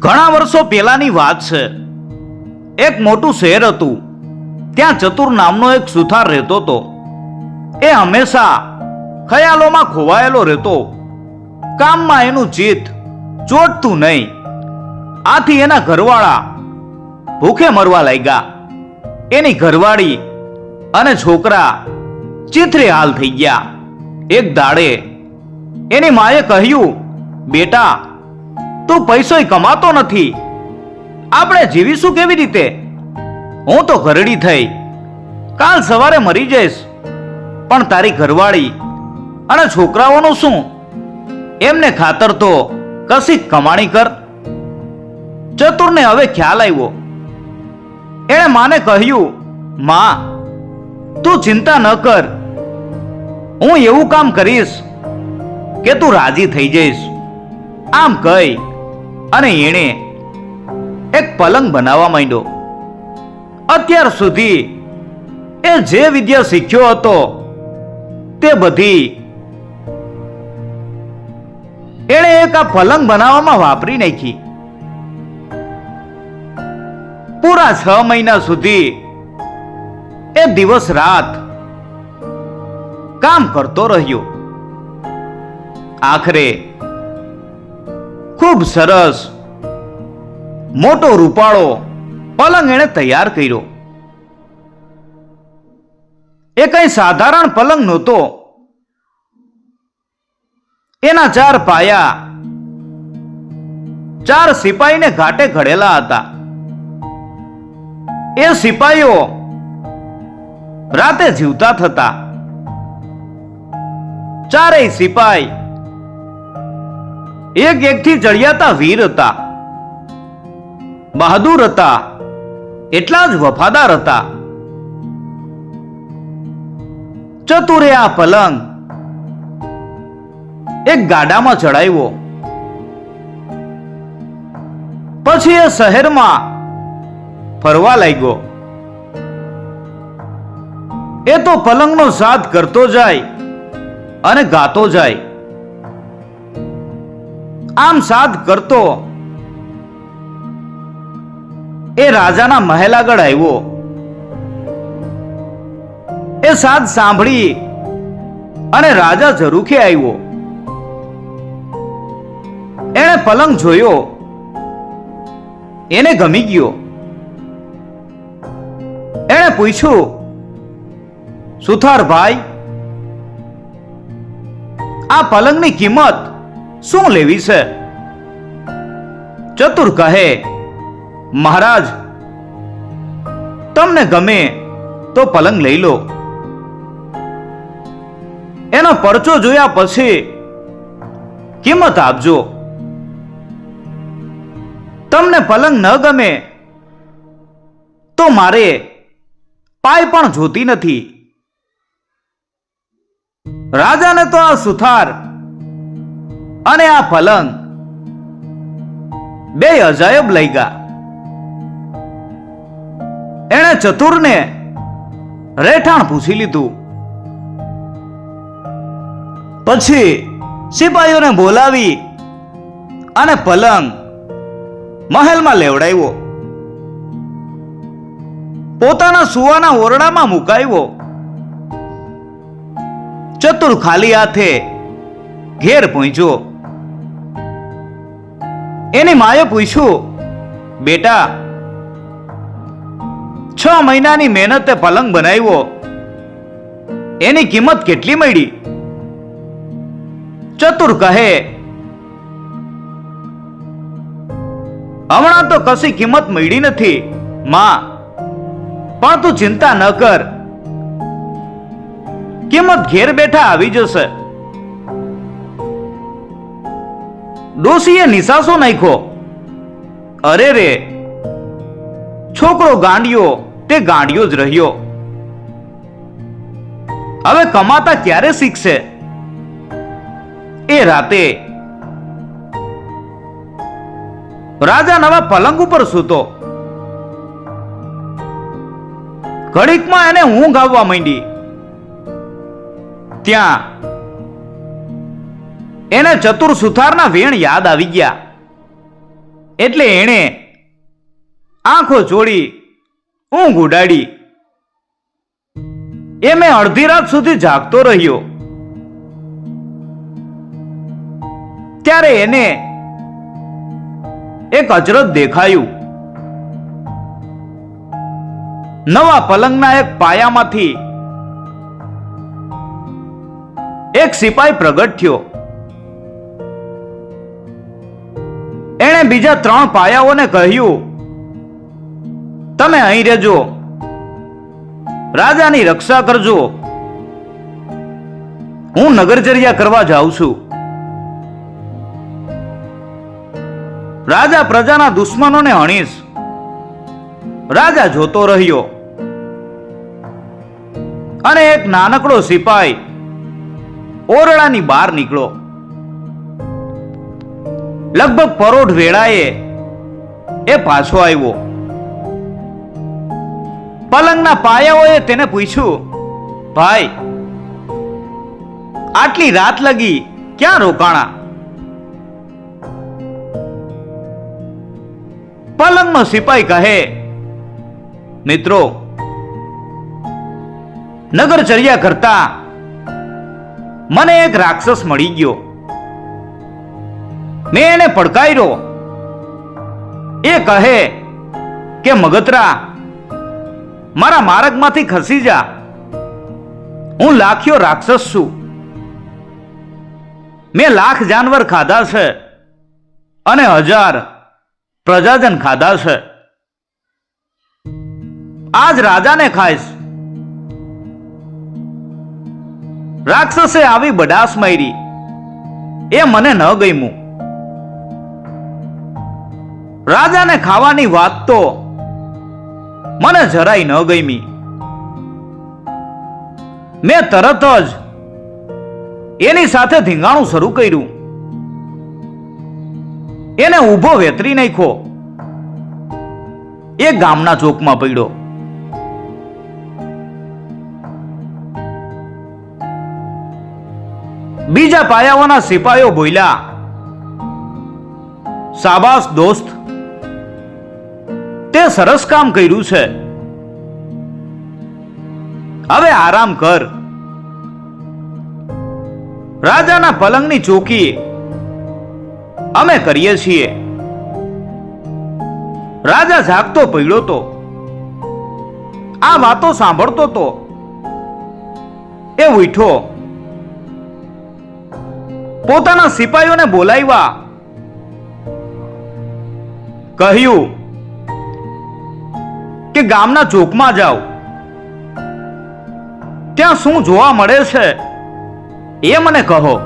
ઘણા વર્ષો પહેલાની વાત છે. એક મોટું શહેર હતું. ત્યાં ચતુર નામનો એક સુથાર રહેતો હતો. એ હંમેશા ખયાલોમાં ખોવાયેલો રહેતો. કામમાં એનું ચિત્ત ચોટતું નહીં. આથી એના ઘરવાળા ભૂખે મરવા લાગ્યા. એની ઘરવાળી અને છોકરા ચિત્રે હાલ થઈ ગયા. એક દાડે એની માએ કહ્યું, બેટા તું પૈસોય કમાતો નથી. આપણે જીવીશું કેવી રીતે? હું તો ઘરડી થઈ. કાલ સવારે મરી જઈશ. પણ તારી ઘરવાળી અને છોકરાઓનું શું? એમને ખાતર તો કશીક કમાણી કર. ચતુરને હવે ખ્યાલ આવ્યો. એણે માને કહ્યું, માં, તું ચિંતા ન કર. હું એવું કામ કરીશ કે તું રાજી થઈ જઈશ. આમ કહી અને એણે એક પલંગ બનાવવા માંડ્યો. અત્યાર સુધી એ જે વિદ્યા શીખ્યો હતો, તે બધી એણે એક આ પલંગ બનાવવામાં વાપરી નાખી. પૂરા છ મહિના સુધી એ દિવસ રાત કામ કરતો રહ્યો. આખરે ખૂબ સરસ. મોટો રૂપાળો પલંગ એણે તૈયાર કર્યો. એ કઈ સાધારણ પલંગ નહોતો. એના ચાર પાયા ચાર સિપાહીને ઘાટે ઘડેલા હતા. એ સિપાહીઓ રાતે જીવતા થતા. ચારેય સિપાઈ એક એકથી જળિયાતા વીર હતા. બહાદુર હતા. એટલા જ વફાદાર હતા. ચતુરે આ પલંગ. એક ગાડામાં ચડાવ્યો. પછી એ શહેરમાં ફરવા લાગ્યો. એ તો પલંગનો સાથ કરતો જાય અને ગાતો જાય. આમ સાધ કરતો. એ રાજાના મહેલ આગળ આવ્યો. એ સાધ સાંભળી અને રાજા ઝરૂખે આવ્યો. એણે પલંગ જોયો. એને ગમી ગયો. એણે પૂછ્યું સુથાર ભાઈ આ પલંગની કિંમત શું લેવી છે? ચતુર કહે, મહારાજ, તમને ગમે તો પલંગ લઈ લો. એનો પરચો જોયા પછી કિંમત આપજો. તમને પલંગ ન ગમે તો મારે પાય પણ જોતી નથી. રાજાને તો આ સુથાર અને આ પલંગ બે અજાયબ લઈ ગયા એણે ચતુરને રહેઠાણ પૂછી લીધું. પછી સિપાહીઓને બોલાવી અને પલંગ મહેલમાં લેવડાવ્યો. પોતાના સુવાના ઓરડામાં મુકાવ્યો ચતુર ખાલી હાથે ઘેર પહોંચ્યો. એની માએ પૂછ્યું, બેટા, છ મહિનાની મહેનતે પલંગ બનાવ્યો. એની કિંમત કેટલી મળી? ચતુર કહે, હમણાં તો કશી કિંમત મળી નથી, માં. પણ તું ચિંતા ન કર. કિંમત ઘેર બેઠા આવી જશે. ડોશીએ નિશાસો નાખ્યો. અરે રે, છોકરો ગાંડિયો, તે ગાંડિયો જ રહ્યો. હવે કમાતા ક્યારે શીખશે? એ રાતે રાજા નવા પલંગ ઉપર સૂતો. ઘડીકમાં એને ઊંઘ આવવા માંડી. ત્યાં એને ચતુર સુથારના વેણ યાદ આવી ગયા. એટલે એણે આંખો ચોળી ઊંઘ ઉડાડી. એ મેં અડધી રાત સુધી જાગતો રહ્યો. ત્યારે એને એક અચરજ દેખાયું. નવા પલંગના એક પાયામાંથી એક સિપાઈ પ્રગટ થયો. બીજા ત્રણ પાયાઓને કહ્યું, તમે અહીં રહેજો. રાજાની રક્ષા કરજો. હું નગરચર્યા કરવા જાઉં છું. રાજા પ્રજાના દુશ્મનોને હણીશ. રાજા જોતો રહ્યો. અને એક નાનકડો સિપાઈ ઓરડાની બહાર નીકળો લગભગ પરોઢ વેળાએ એ પાછો આવ્યો. પલંગના પાયાઓએ તેને પૂછ્યું, ભાઈ, આટલી રાત લગી ક્યાં રોકાણા? પલંગનો સિપાઈ કહે, મિત્રો, નગરચર્યા કરતા મને એક રાક્ષસ મળી ગયો. મેં એને પડકાર્યો. એ કહે કે, મગતરા, મારા માર્ગમાંથી ખસી જા. હું લાખ્યો રાક્ષસ છું. મેં લાખ જાનવર ખાધા છે અને હજાર પ્રજાજન ખાધા છે. આજ રાજાને ખાઈશ. રાક્ષસે આવી બડાસ મારી. એ મને ન ગમ્યું. રાજાને ખાવાની વાત તો મને જરાય ન ગમી. મેં તરત જ એની સાથે ધીંગાણું શરૂ કર્યું. એને ઊભો વેતરી નાખ્યો. એ ગામના ચોકમાં પડ્યો. બીજા પાયાઓના સિપાહીઓ બોલ્યા, સાબાસ દોસ્ત તે સરસ કામ કર્યું છે. હવે આરામ કર. રાજાના પલંગની ચોકી અમે કરીએ છીએ. રાજા જાગતો પડ્યો તો. આ વાતો સાંભળતો તો. એ ઉઠ્યો. પોતાના સિપાહીઓને બોલાવ્યા. કહ્યું કે ગામના ચોકમાં જાઓ. ત્યાં શું જોવા મળે છે એ મને કહો.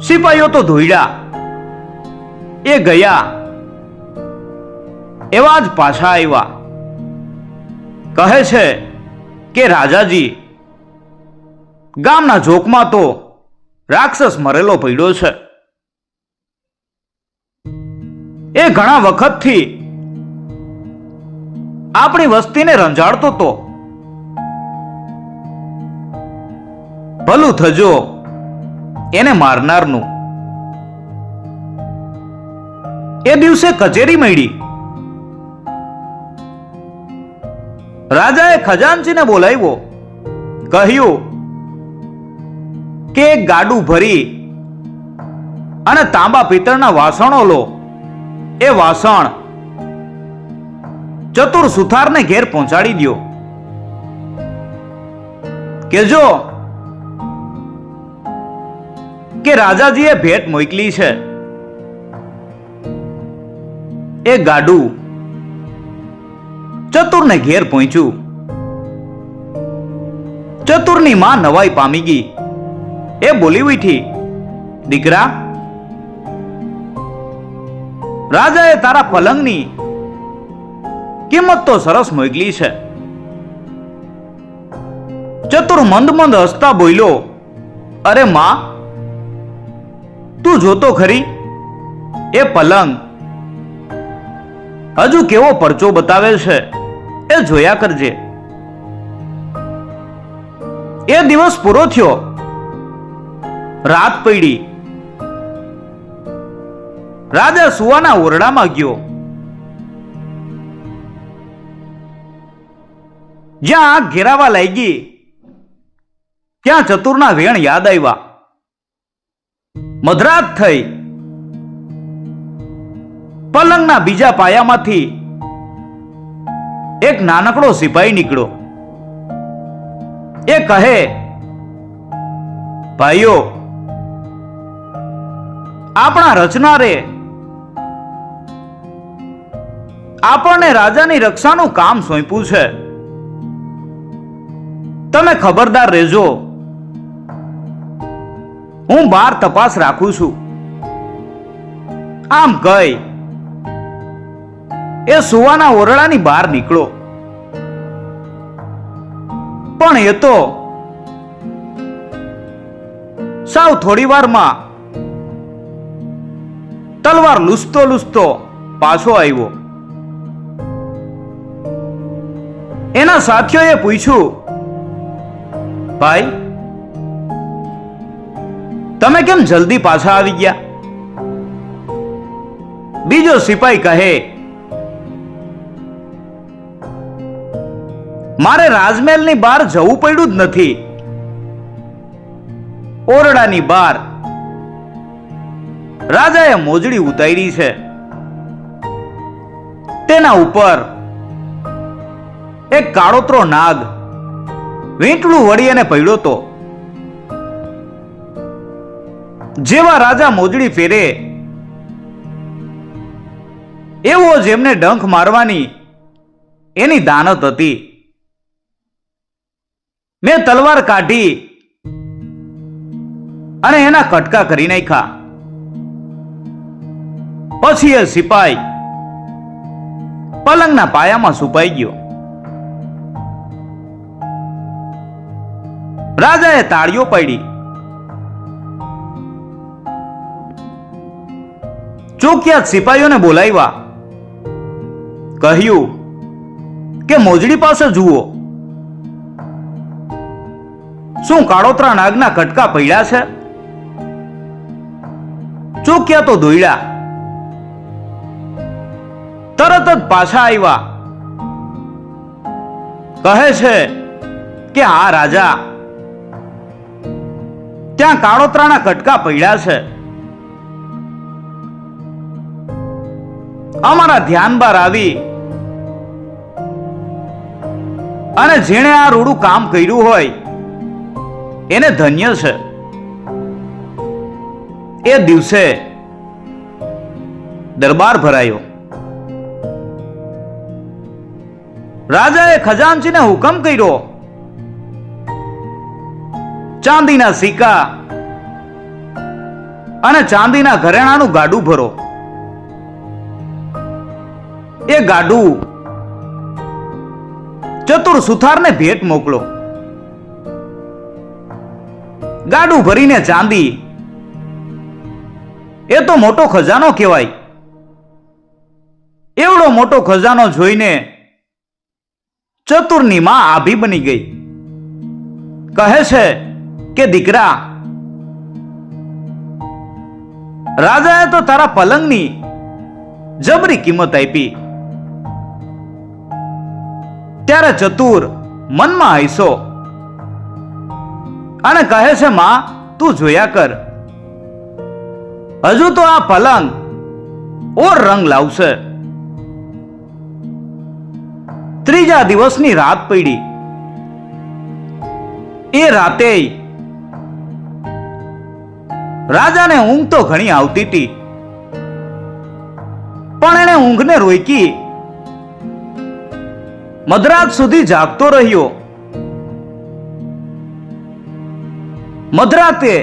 સિપાહીઓ તો ધોઈડા. એ ગયા. એવા જ પાછા આવ્યા. કહે છે કે રાજાજી, ગામના જોકમાં તો રાક્ષસ મરેલો પડ્યો છે. એ ઘણા વખતથી આપણી વસ્તીને રંજાડતો તો. ભલું થજો એને મારનારનું. એ દિવસે કચેરી મળી. રાજાએ ખજાનચીને બોલાવ્યો. કહ્યું, કે ગાડું ભરી અને તાંબા પિત્તળના વાસણો લો. એ વાસણ ચતુર સુથારને ઘેર પહોંચાડી દ્યો. કેજો કે રાજાજીએ ભેટ મોકલી છે. એ ગાડું ચતુરને ઘેર પહોંચ્યું. ચતુરની માં નવાઈ પામી ગઈ. એ બોલી ઉઠી, દીકરા, રાજાએ તારા પલંગની કિંમત તો સરસ મોકલી છે. ચતુર મંદ મંદ હસતા બોલ્યો, અરે માં, તું જોતો ખરી? એ પલંગ. હજુ કેવો પરચો બતાવે છે, એ જોયા કરજે. એ દિવસ પૂરો થયો. રાત પડી. રાજા સુવાના ઓરડામાં ગયો. જ્યાં આગ ઘેરાવા લાગી. ત્યાં ચતુરના વેણ યાદ આવ્યા. મધરાત થઈ. પલંગના બીજા પાયામાંથી એક નાનકડો સિપાહી નીકળ્યો. એ કહે, ભાઈઓ, આપણા રચનારે આપણને રાજાની રક્ષાનું કામ સોંપ્યું છે. તમે ખબરદાર રહેજો. હું બાર તપાસ રાખું છું. આમ ગઈ એ સુવાના ઓરડાની બહાર નીકળો. પણ એ તો સાવ થોડી વારમાં તલવાર લૂસતો લૂસતો પાછો આવ્યો. એના સાથીઓએ પૂછ્યું ભાઈ, તમે કેમ જલ્દી પાછા આવી ગયા? બીજો સિપાઈ કહે, મારે રાજમહેલની બહાર જવું પડ્યું જ નથી. ઓરડાની બહાર રાજાએ મોજડી ઉતારી છે. તેના ઉપર એક કાળોતરો નાગ વીંટળું વળી અને પડ્યો તો. જેવા રાજા મોજડી ફેરે, એવો જેમને ડંખ મારવાની એની દાનત હતી. મેં તલવાર કાઢી અને એના કટકા કરી નાખ્યા. પછી એ સિપાઈ પલંગના પાયામાં સુપાઈ ગયો. રાજાએ તાળીઓ પાડી. ચોક્યા સિપાહીઓને બોલાવ્યા. કહ્યું કે મોજડી પાસે જુઓ. શું કાળોતરા નાગના કટકા પડ્યા છે? ચોક્યા તો દોડ્યા તરત જ પાછા આવ્યા. કહે છે કે આ રાજા. ત્યાં કાળોતરાના કટકા પડ્યા છે. અમારા ધ્યાન બાર આવી અને જેણે આ રૂડું કામ કર્યું હોય, એને ધન્ય છે. એ દિવસે દરબાર ભરાયો. રાજાએ ખજાનચીને હુકમ કર્યો. ચાંદીના સિક્કા અને ચાંદીના ઘરેણાનું ગાડું ભરો. એ ગાડું ચતુર સુથારને ભેટ મોકલો. ગાડું ભરીને ચાંદી, એ તો મોટો ખજાનો કહેવાય. એવડો મોટો ખજાનો જોઈને ચતુરની માં આભી બની ગઈ. કહે છે કે દીકરા, રાજાએ તો તારા પલંગની જબરી કિંમત આપી. ત્યારે ચતુર મનમાં હૈસો અને કહે છે, માં, તું જોયા કર. હજુ તો આ પલંગ ઓર રંગ લાવશે. ત્રીજા દિવસની રાત પડી. એ રાતે રાજાને ઊંઘ તો ઘણી આવતી હતી પણ એણે ઊંઘને રોકી. મધરાત સુધી જાગતો રહ્યો. મધરાતે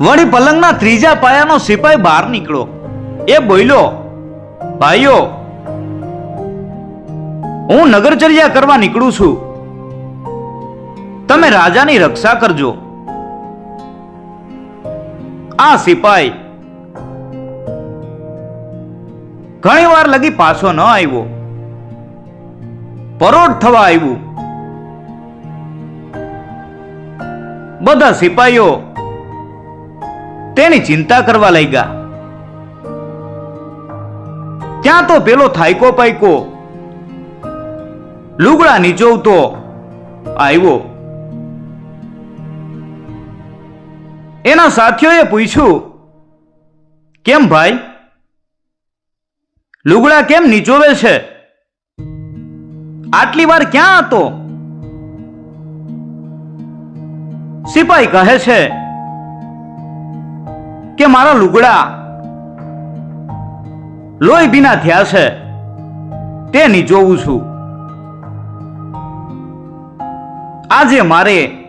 વળી પલંગના ત્રીજા પાયાનો સિપાઈ બહાર નીકળ્યો એ બોલ્યો, ભાઈઓ, હું નગરચર્યા કરવા નીકળું છું. તમે રાજાની રક્ષા કરજો. આ સિપાઈ. ઘણી વાર લગી પાછો ન આવ્યો. પરોઢ થવા આવ્યું. બધા સિપાઈઓ તેની ચિંતા કરવા લાગ્યા. ત્યાં તો પેલો થાયકો પાયકો. લુગડા નીચોવતો આવ્યો. એના સાથીઓએ પૂછ્યું, કેમ ભાઈ? લુગડા કેમ નીચોવે છે? આટલી વાર ક્યાં હતો? સિપાઈ કહે છે કે, મારા લુગડા લોહી ભીના થયા છે, તે નીચોવું છું. આજે મારે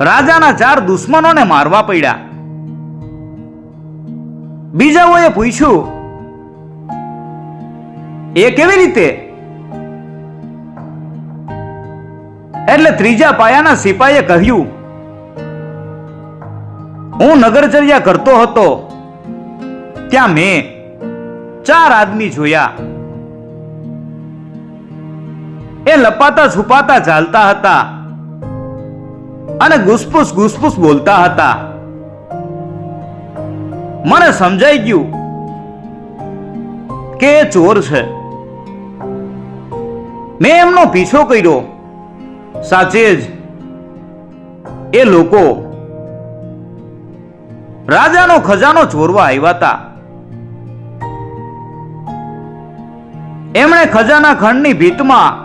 રાજાના ચાર દુશ્મનોને મારવા પડ્યા. બીજાઓએ પૂછ્યું, એ કેવી રીતે? એટલે ત્રીજા પાયાના સિપાઈએ કહ્યું, હું નગરચર્યા કરતો હતો. ત્યાં મેં ચાર આદમી જોયા. એ લપાતા છુપાતા ચાલતા હતા. અને ગુસપુસ ગુસપુસ બોલતા હતા. મને સમજાઈ ગયું કે એ ચોર છે. મેં એમનો પીછો કર્યો. સાચે જ એ લોકો રાજાનો ખજાનો ચોરવા આવ્યા હતા. એમણે ખજાના ખંડની ભીતમાં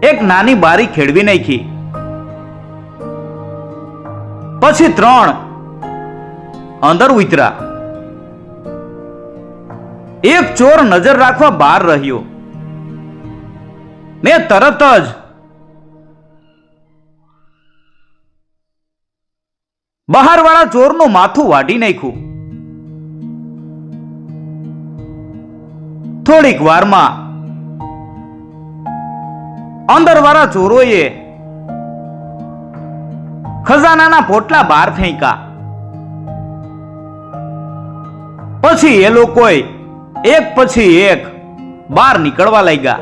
એક નાની બારી ખેડવી નાખી. પછી ત્રણ અંદર ઉતરા. એક ચોર નજર રાખવા બહાર રહ્યો. મેં તરત જ બહારવાળા ચોરનું માથું વાઢી નાખ્યું. થોડીક વારમાં અંદરવાળા ચોરોએ ખજાનાના પોટલા બહાર ફેંકા પછી એ લોકોએ એક પછી એક બહાર નીકળવા લાગ્યા.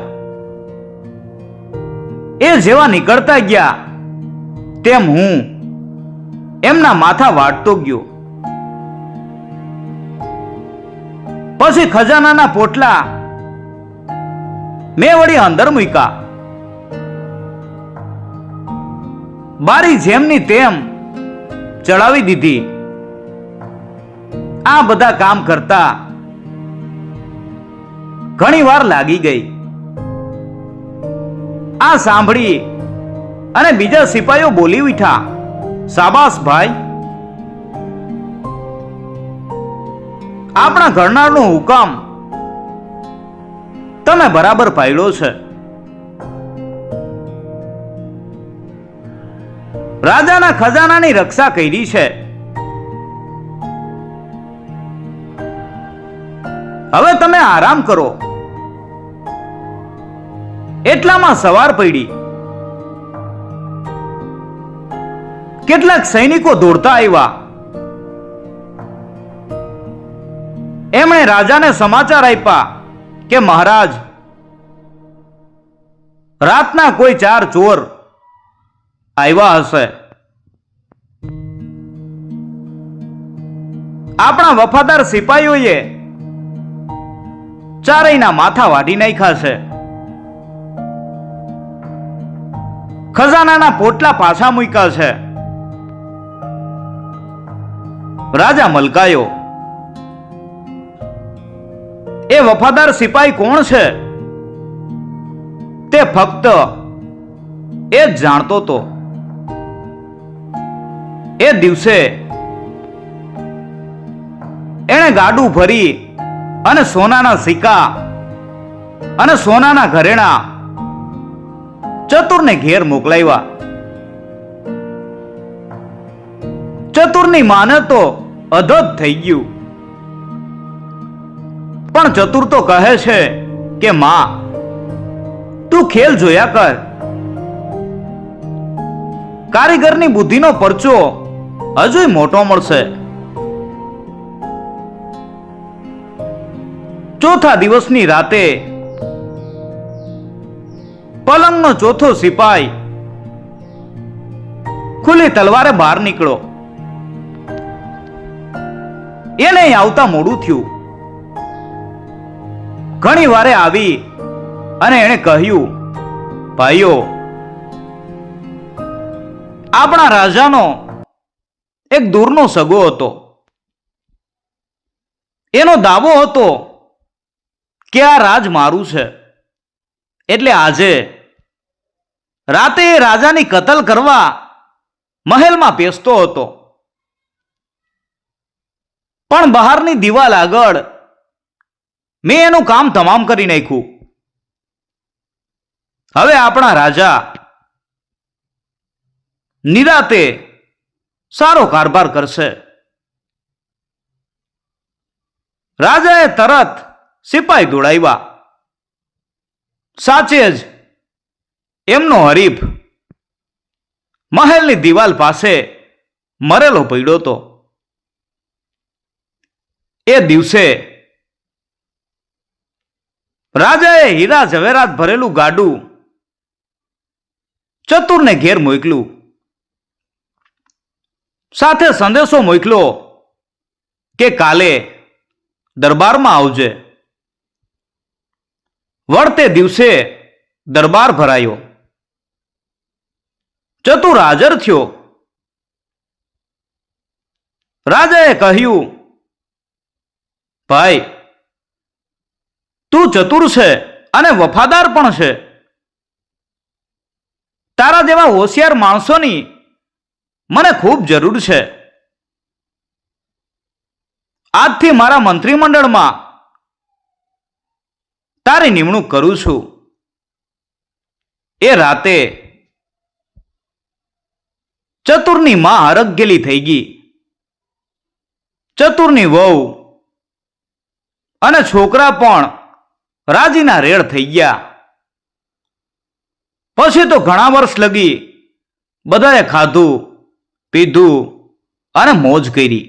એ જેવા નીકળતા ગયા, તેમ હું એમના માથા વાટતો ગયો. પછી ખજાનાના પોટલા મેં વળી અંદર મૂક્યા. બારી જેમની તેમ ચડાવી દીધી. આ બધા કામ કરતા ઘણી વાર લાગી ગઈ. આ સાંભળી અને બીજા સિપાહીઓ બોલી ઉઠ્યા, સાબાસ ભાઈ, આપણા ઘરનારનો હુકમ તમે બરાબર પાડ્યો છે. રાજાના ખજાનાની રક્ષા કરી છે. હવે તમે આરામ કરો. એટલામાં સવાર પડી. કેટલાક સૈનિકો દોડતા આવ્યા. એમણે રાજાને સમાચાર આપ્યા કે મહારાજ, રાતના કોઈ ચાર ચોર આવ્યા હશે. આપણા વફાદાર સિપાહીઓએ ચારેયના માથા વાઢી નાખ્યા છે. ખજાનાના પોટલા પાછા મૂક્યા છે. રાજા મલકાયો. એ વફાદાર સિપાહી કોણ છે? તે ફક્ત એ જ જાણતો તો. એ દિવસે એણે ગાડું ભરી અને સોનાના સિક્કા અને સોનાના ઘરેણા ચતુરને ઘેર મોકલાવ્યા. ચતુરની માને તો અધધ થઈ ગયું. પણ ચતુર તો કહે છે કે, માં, તું ખેલ જોયા કર. કારીગરની બુદ્ધિનો પરચો હજુય મોટો મળશે. ચોથા દિવસની રાતે પલંગનો ચોથો સિપાઈ ખુલ્લી તલવારે બહાર નીકળો એને આવતા મોડું થયું. ઘણી વારે આવી અને એણે કહ્યું, ભાઈઓ, આપણા રાજાનો એક દૂરનો સગો હતો. એનો દાવો હતો કે આ રાજ મારું છે. એટલે આજે રાતે એ રાજાની કતલ કરવા મહેલમાં પેસતો હતો. પણ બહારની દિવાલ આગળ મેં એનું કામ તમામ કરી નાખ્યું. હવે આપણા રાજા નિરાતે સારો કારભાર કરશે. રાજાએ તરત સિપાઈ દોડાવ્યા. સાચે જ એમનો હરીફ મહેલની દિવાલ પાસે મરેલો પડ્યો હતો. એ દિવસે રાજાએ હીરા ઝવેરાત ભરેલું ગાડું ચતુરને ઘેર મોકલ્યું. સાથે સંદેશો મોકલો કે કાલે દરબારમાં આવજે. વળતે દિવસે દરબાર ભરાયો. ચતુર હાજર થયો. રાજાએ કહ્યું, ભાઈ, તું ચતુર છે અને વફાદાર પણ છે. તારા જેવા હોશિયાર માણસોની મને ખૂબ જરૂર છે. આજથી મારા મંત્રીમંડળમાં તારી નિમણૂક કરું છું. એ રાતે ચતુરની માં હરગેલી થઈ ગઈ. ચતુરની વહુ અને છોકરા પણ રાજીના રેડ થઈ ગયા. પછી તો ઘણા વર્ષ લગી બધાએ ખાધું. પીધું અને મોજ કરી.